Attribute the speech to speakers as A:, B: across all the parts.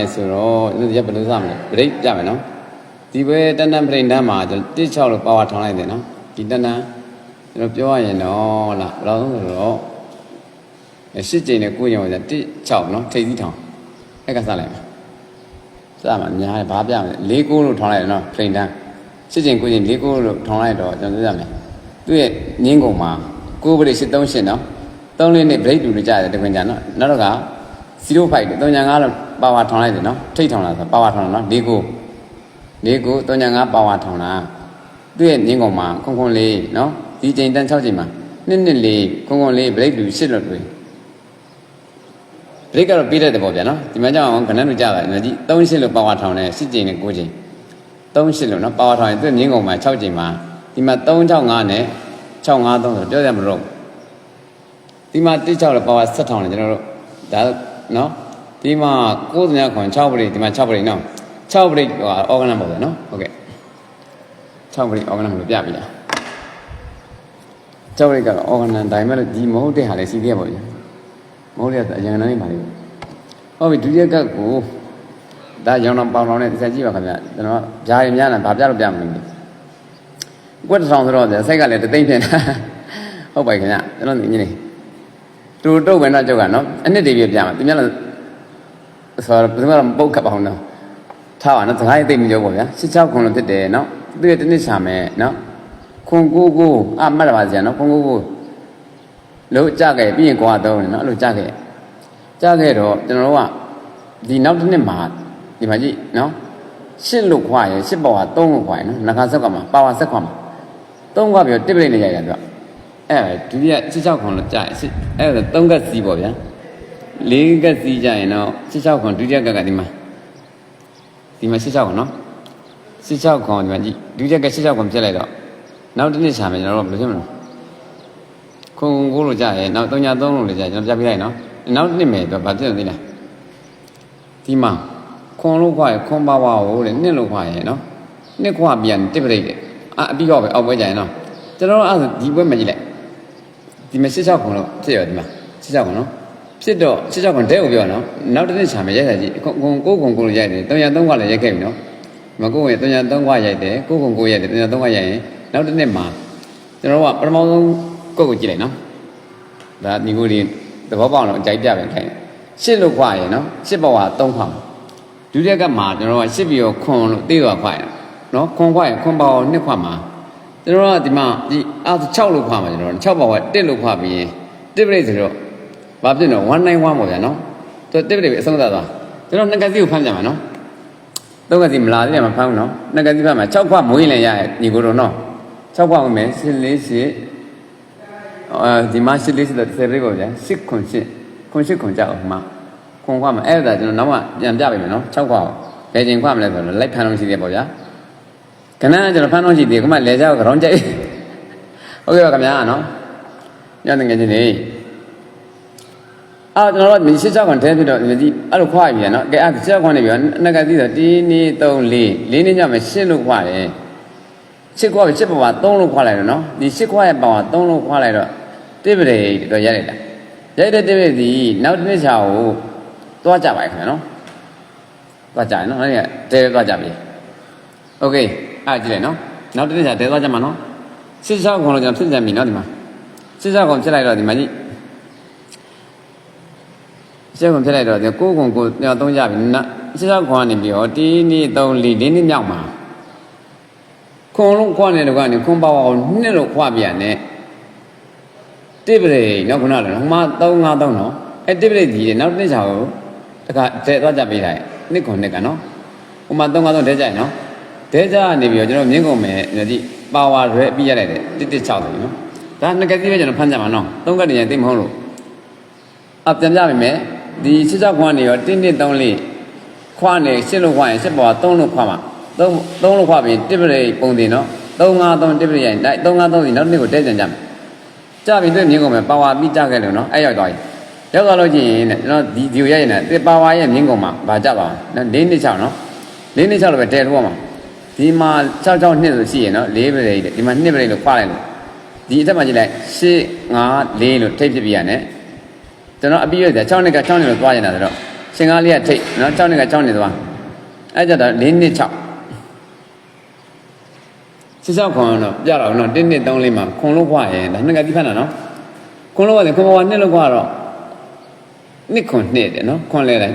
A: အဲဆိုတော့ဒီရက်ဘယ်လိုစမလဲဘရိတ်ကြမယ်နော်ဒီဘဲတန်တန်ပရိန်တန်းမှာကျွန်တော်16လို့ပါဝါထောင်းလိုက်တယ်နော်ဒီတန်တန်ကျွန်တော်ပြောရရင်တော့လားဘယ်လိုလဲဆိုတော့အဲရှစ်ကြိမ်နဲ့ကိုကြိမ်ပါဆို16နော်ထိပ်သီးထောင်းအဲ့ကစလိုက်မယ်စမှာအများကြီးဘာပြမလဲ၄ကိုလို့ထောင်းလိုက်တယ်နော်ပရိန်တန်းရှစ်ကြိမ်ကိုကြိမ်၄ကိုလို့ထောင်းလိုက်တော့ကျွန်တော်ပြောရမယ်သူ့ရဲ့ငင်းကုန်မှာကိုပရိတ်838နော်3လေးနဲ့ဘရိတ်တူလို့ကြားတယ်တခွင်ကြနော်နောက်တော့က 05တဲ့3.5လောက်ပါဝါထောင်လိုက်တယ်နော်ထိတ်ထောင်လာဆိုပါဝါထောင်နော်၄ကို၄ကို3.5ပါဝါထောင်လာသူ့ရဲ့ငင်းကောင်မှာခွန်ခွန်လေးနော်ဒီချိန်တန်း6ချိန်မှာနှစ်နှစ်လေးခွန်ခွန်လေးဘရိတ်လူ8လို့တွေ့ဘရိတ်ကတော့ပြီးတဲ့တဲ့ပေါ့ဗျာနော်ဒီမှာကြောင့်ခဏလို့ကြာတာနော်ဒီ38လို့ပါဝါထောင်တယ်10ချိန်နဲ့9ချိန်38လို့နော်ပါဝါထောင်ရင်သူ့ငင်းကောင်မှာ6ချိန်မှာဒီမှာ365နဲ့653ဆိုတော့ပြောရမလို့ဒီမှာ16လို့ပါဝါဆက်ထောင်တယ်ကျွန်တော်တို့ဒါ နော်ဒီမှာ9ခွန်6ပရိဒီမှာ6ပရိနော်6ပရိဟိုအော်ဂနမ်ပေါ့ဗျာနော်ဟုတ်ကဲ့6ပရိအော်ဂနမ်လို့ပြပြီလား6ပရိကတော့အော်ဂနမ်ဒါပေမဲ့ဒီမဟုတ်တဲ့ဟာလေးစီးခဲ့ပါဗျာမဟုတ်တဲ့အရင်ကနေပါလိမ့်ဟုတ်ပြီဒုတိယကတ်ကိုဒါရောင်တော်ပေါင်တော်နဲ့တစ်ချက်ကြည့်ပါခင်ဗျာကျွန်တော်ဂျာရီများလားဗာပြလို့ပြမလို့ကွက်တစ်ဆောင်ဆိုတော့စိတ်ကလည်းတသိမ့်ဖြစ်နေတာဟုတ်ပါခင်ဗျာကျွန်တော်ညီနေ တူတုတ်ဝင်တော့ကြောက်ကနော်အနှစ်တည်းပြပြမှာသူများလည်းဆိုတော့ဘယ်သူမှမပုတ်ခတ်ပါအောင်နော်ထားပါနော်စကားရေးသိမပြောပေါ့ဗျာ16ခွန်လို့ဖြစ်တယ်နော်သူရဲ့တစ်နှစ်ချမယ်နော်ခွန်ကိုကိုအမှတ်ပါစရာနော်ခွန်ကိုကိုလို့ကြခဲ့ပြီးရင်ကွာတော့နော်အဲ့လိုကြခဲ့ကြခဲ့တော့ကျွန်တော်တို့ကဒီနောက်တစ်နှစ်မှာဒီမှာကြည့်နော်ရှစ်လို့ခွာရယ်ရှစ်ပေါ်က3လို့ခွာရယ်နော်ငါးဆက်ကမှာပါဝါဆက်ခွာမှာ3ခွာပြီးတော့တစ်ပိတ်နေရရတော့ အဲ့ဒုတိယ16ခွန်လို့ကြာအဲ့ဒါ3ကက်စီးပေါ့ဗျာ4ကက်စီးကြရင်တော့16ခွန်ဒုတိယကက်ကဒီမှာဒီမှာ16ခွန်နော်16ခွန်ဒီမှာကြည့်ဒုတိယကက်16ခွန်ပြက်လိုက်တော့နောက်တစ်နှစ်ရှာမယ်ကျွန်တော်တို့ဘယ်လိုဖြစ်မလဲခွန်ကိုလို့ကြာရင်နောက်3ည3လို့လည်းကြာကျွန်တော်ပြပြလိုက်နော်နောက်တစ်နှစ်မယ်တော့ဘာဖြစ်လဲသိလားဒီမှာခွန်လို့ခွာရခွန်ပါဝါကိုတဲ့နှစ်လို့ခွာရနော်နှစ်ခွာပြန်တစ်ပရိတ်တဲ့အာအပြီးတော့ပဲအောက်ပွဲကြာရင်နော်ကျွန်တော်တို့အဲ့ဒါဒီပွဲမကြည့်လိုက် ဒီမှာ16ခွန်လို့ဖြစ်ရဒီမှာ16ခွန်နော်ဖြစ်တော့16ခွန်တဲ့ကိုပြောနော်နောက်တစ်နှစ်ချာမယ်ရိုက်တာကြည့်ခွန်ကိုခွန်ကိုလို့ရိုက်တယ်303ခွာလည်းရိုက်ခဲ့ပြီနော်မကိုရင်303ခွာရိုက်တယ်ကိုခွန်ကိုရိုက်တယ်303ခွာရိုက်ရင်နောက်တစ်နှစ်မှာကျွန်တော်တို့ကပထမဆုံးကိုကိုကြည့်လိုက်နော်ဒါဒီကိုဒီသဘောပေါက်တော့အကြိုက်ပြပဲခိုင်းရှစ်လို့ခွာရယ်နော်ရှစ်ပေါ်က3ခွာဒုတိယကမှာကျွန်တော်ကရှစ်ပြီးတော့ခွန်လို့တေးသွားခွာရနော်ခွန်ခွာရင်ခွန်ပေါ်နှစ်ခွာမှာကျွန်တော်ကဒီမှာဒီ အောက်6လို့ခွာမှာကျွန်တော်6ပေါ်က1လို့ခွာပြီးရင်တစ်ပရိတ်ဆိုတော့ဘာဖြစ်တော့191ပေါ့ဗျာနော်သူတစ်ပရိတ်အဆုံးသတ်သွားကျွန်တော်နှစ်ကစီကိုဖမ်းကြမှာနော်သုံးကစီမလာသေးတယ်မဖမ်းဘူးနော်နှစ်ကစီဖမ်းမှာ6ခွာမွေးလည်းရရဲ့ညီကိုတော့နော်6ခွာဝင်မယ်8 4 8အဲဒီမှာ8 4 8တော့10ပြိတ်ပေါ့ဗျာ6ခွန်8ခွန်8ခွန်ကြောက်မှာခွန်ခွာမှာအဲ့ဒါကျွန်တော်နောက်ကပြန်ပြပေးမယ်နော်6ခွာဘယ်ချိန်ခွာမလဲဆိုတော့လိုက်ဖမ်းလို့ရှိသေးပေါ့ဗျာခဏကျွန်တော်ဖမ်းလို့ရှိသေးခုမှလဲကြောက်ကြောင်ကြိုက် ဟုတ်ကဲ့ပါခင်ဗျာနော်ညနေငယ်ချင်းနေအာကျွန်တော်တို့မြစ်6ခွန်တဲဖြစ်တော့ဒီအဲ့လိုခွာပြီနော်ကဲအဲ့6ခွန်နေပြီနှစ်ကစီတော့1 2 3 4 4နှစ်ညမှာရှင်းလို့ခွာတယ်ရှစ်ခွာရှစ်ပါပါ3လို့ခွာလိုက်တော့နော်ဒီရှစ်ခွာရဲ့ပါပါ3လို့ခွာလိုက်တော့တိပရေတော့ရိုက်လိုက်တာရိုက်တဲ့တိပရေဒီနောက်တစ်နှစ်ချာကိုသွားကြပါခင်ဗျာနော်သွားကြရနော်အဲ့ဒါတဲသွားကြပြီโอเคအားကြည့်လိုက်နော်နောက်တစ်နှစ်ချာတဲသွားကြမှာနော် စစ်စားခွန်လို့ကျွန်တော်ဖြစ်ကြပြီနော်ဒီမှာစစ်စားခွန်ဖြစ်လိုက်တော့ဒီမှာကြီးစစ်ခွန်ဖြစ်လိုက်တော့ဒီကိုခွန်ကိုတော့သုံးကြပြီနော်စစ်စားခွန်ကနေပြီးတော့တီးနေ3 4 4နှစ်မြောက်မှာခွန်လုံးခွန်နေတော့ကနေခွန်ပါဝါကိုနှစ်လို့ခွပြန်နဲ့တိပရိနောက်ခုနကဟိုမှာ353နော်အဲတိပရိဒီတဲ့နောက်တစ်ချာကိုတခါတဲသွားကြပေးလိုက်နှစ်ခွန်နှစ်ကနော်ဟိုမှာ353တဲကြရနော်တဲကြနေပြီးတော့ကျွန်တော်မြင်းကုန်မယ်ဒီ ပါဝါရွဲပြီးရလိုက်တယ်116တယ်နော်ဒါနှစ်ကတိပဲကျွန်တော်ဖမ်းကြမှာနော်သုံးကတည်းကသိမဟုတ်လို့အပြန်ပြပါမယ်ဒီ66ခွန်နေရော1 2 3 4ခွာနေရှစ်လို့ခွာရင်ရှစ်ပေါ်က3လို့ခွာမှာ3 3လို့ခွာပြီးတိပရိပုံတင်နော်353တိပရိရင်တိုက်353ဒီနောက်တစ်နေ့ကိုတဲကြံကြမယ်ကြပြီတွေ့မြင်ကုန်မယ်ပါဝါပြီးကြခဲ့လို့နော်အဲ့ရောက်သွားပြီရောက်သွားလို့ချင်းတဲ့ကျွန်တော်ဒီဒီကိုရရင်တဲ့ပါဝါရဲ့မြင်ကုန်မှာဗာကြပါအောင်၄နှစ်6နော်၄နှစ်6လို့ပဲတဲလို့မှာ ဒီမှာ66နှစ်ဆိုရှိရင်နော်၄ပရိဒီမှာ2ပရိလို့ခွာလိုက်လို့ဒီအထက်မှာကြည့်လိုက်8 5 4လို့ထိပ်ဖြစ်ပြရတယ်ကျွန်တော်အပြီးရတယ်6နှစ်က6နှစ်လို့သွားနေတာဆိုတော့ရှင်ကားလေးကထိတ်နော်6နှစ်က6နှစ်သွားအဲ့ကြတော့4နှစ်6စစ်စောက်ခွန်တော့ပြတော့နော်1နှစ်3လေးမှာခွန်လို့ခွာရင်ဒါနှစ်ကတိဖက်တာနော်ခွန်လို့ခွာတယ်ခွန်ဘဝနှစ်လို့ခွာတော့နှစ်ခွန်နှစ်တယ်နော်ခွန်လဲတယ်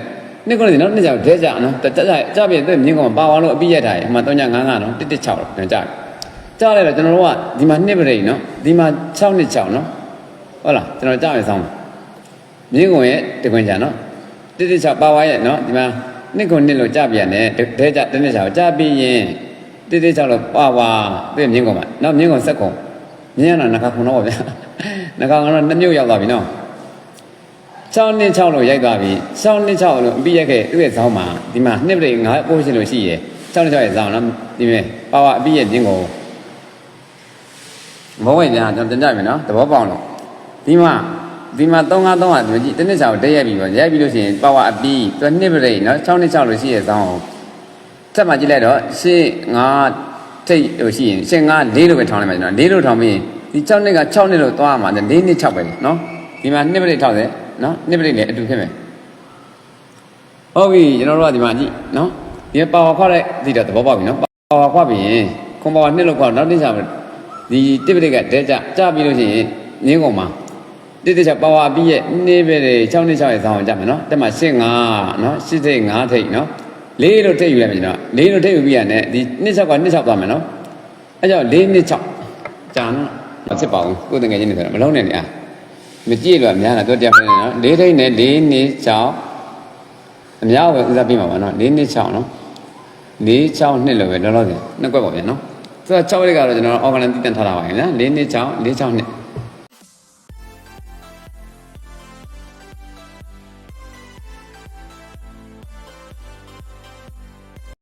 A: နှစ်ခွန်လေးနော်နှစ်ကြောက်ဒဲကြနော်တကြကြပြည့်တဲ့မြင်းကောင်ပါဝါလို့အပြည့်ရထားရအမှ395နော်116တော့ကြာကြာလဲတော့ကျွန်တော်တို့ကဒီမှာနှစ်ပရိနော်ဒီမှာ6နှစ်6နော်ဟုတ်လားကျွန်တော်ကြာရဆောင်မြင်းကောင်ရဲ့တခွင်ကြာနော်116ပါဝါရဲ့နော်ဒီမှာနှစ်ခွန်နှစ်လို့ကြာပြန်တယ်ဒဲကြ1နှစ်6ကြာပြီးရင်တိတိကျတော့ပါဝါပြည့်မြင်းကောင်မှာနော်မြင်းကောင်ဆက်ကောင်မြင်းရတာနှခါခုံတော့ဗျာနှခါကတော့နှစ်မြို့ရောက်သွားပြီနော် 6နှစ်6လို့ရိုက်သွားပြီ6နှစ်6လို့အပြီးရက်ခဲ့သူ့ရဲ့ဇောင်းမှာဒီမှာနှစ်ပြိ9ပို့ရှင်လို့ရှိရယ်6နှစ်6ရဲ့ဇောင်းနော်ဒီမဲ့ပါဝါအပြီးရက်ညင်းကိုဘောဝင်ညာကျွန်တော်တင်ကြပြီနော်သဘောပေါက်လို့ဒီမှာဒီမှာ3 5 3ဟာဒီကြည့်တစ်နှစ်ချောင်းတက်ရက်ပြီပေါ့ရိုက်ပြီလို့ရှိရင်ပါဝါအပြီးသူနှစ်ပြိနော်6နှစ်6လို့ရှိရယ်ဇောင်းကိုတက်မှကြည့်လိုက်တော့ရှင်း9ထိတ်လို့ရှိရင်ရှင်း9 4လို့ပဲထောင်းလိုက်မယ်ကျွန်တော်4လို့ထောင်းပြီးဒီ6နှစ်က6နှစ်လို့သွားမှာ4နှစ်6ပဲနော်ဒီမှာနှစ်ပြိထောက်တယ် နော်နှစ်ပရိတ်လည်းအတူဖြစ်မယ်ဟုတ်ပြီကျွန်တော်တို့ကဒီမှာကြည့်နော်ဒီပါဝါခွာတဲ့ဒီတော့သဘောပေါက်ပြီနော်ပါဝါခွာပြီးရင်ခွန်ပါဝါနှစ်လို့ခွာနောက်တစ်ချက်ဒီတစ်ပရိတ်ကတဲကြကြပြီးလို့ရှိရင်ငင်းကုန်မှာတစ်တစ်ချက်ပါဝါပြီးရဲ့နေ့ပဲ6နှစ်6ရဲ့ဆောင်းအောင်ကြမယ်နော်တက်မှာ8 5နော်8ထိတ်5ထိတ်နော်လေးလို့ထိတ်ယူလိုက်မယ်ကျွန်တော်လေးလို့ထိတ်ယူပြီးရနဲ့ဒီနှစ်ချက်ကနှစ်ချက်သွားမယ်နော်အဲကြောင့်၄နှစ်6ကြာနော်မဖြစ်ပါဘူးကိုယ်တငယ်ချင်းတွေဆိုတော့မလုံးနဲ့နေအား မကြည့်လို့အများလားတော့တရားပြနေနော်၄ထိတ်နဲ့၄နှစ်6အများပဲဥစားပြမှာပါနော်၄နှစ်6နော်၄6နှစ်လို့ပဲလောလောဆယ်နှစ်ကွက်ပါဗျာနော်သူက6ရက်ကတော့ကျွန်တော် organize တည်တံ့ထားတာပါခင်ဗျာ၄နှစ်6၄6နှစ်